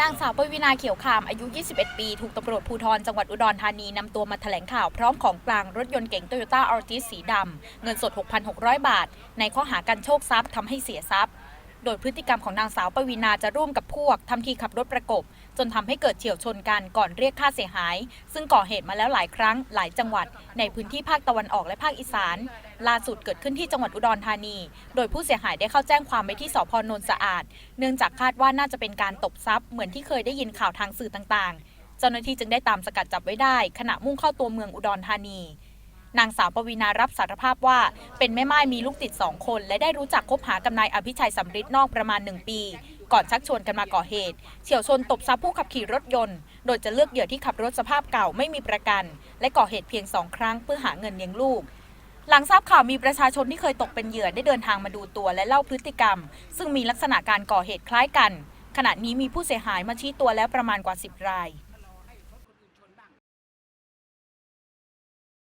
นางสาวปวีนาเขียวคามอายุ 21 ปี ถูกตำรวจภูธรจังหวัดอุดรธานีนำตัวมาแถลงข่าวพร้อมของกลางรถยนต์เก๋งโตโยต้าอาร์ติสสีดำ เงินสด 6,600 บาท ในข้อหาการโชคทรัพย์ทำให้เสียทรัพย์ โดยพฤติกรรมของนางสาวปวีนาจะร่วมกับพวกทำทีขับรถประกบ จนทำให้เกิดเฉียวชนกันก่อนเรียกค่าเสียหาย ซึ่งก่อเหตุมาแล้วหลายครั้ง หลายจังหวัด ในพื้นที่ภาคตะวันออกและภาคอีสาน ล่าสุดเกิดขึ้นที่จังหวัดอุดรธานี โดยผู้เสียหายได้เข้าแจ้งความไว้ที่สพนนสะอาด เนื่องจากคาดว่าน่าจะเป็นการตบทรัพย์เหมือนที่เคยได้ยินข่าวทางสื่อต่างๆ เจ้าหน้าที่จึงได้ตามสกัดจับไว้ได้ ขณะมุ่งเข้าตัวเมืองอุดรธานี นางสาวปวีนารับสารภาพว่า เป็นแม่ไม้มีลูกติดสองคน และได้รู้จักคบหากับนายอภิชัยสำริดนอกประมาณ 1 ปี ก่อนชักชวนกันมาก่อเหตุ เฉียวชนตบทรัพย์ผู้ขับขี่รถยนต์ โดยจะเลือกเหยื่อที่ขับรถสภาพเก่าไม่มีประกัน และก่อเหตุเพียงสองครั้งเพื่อหาเงินเลี้ยงลูกหลังทราบข่าวมีประชาชนที่เคยตกเป็นเหยื่อได้เดินทางมาดูตัวและเล่าพฤติกรรม ซึ่งมีลักษณะการก่อเหตุคล้ายกัน ขณะนี้มีผู้เสียหายมาชี้ตัวแล้วประมาณกว่า 10 ราย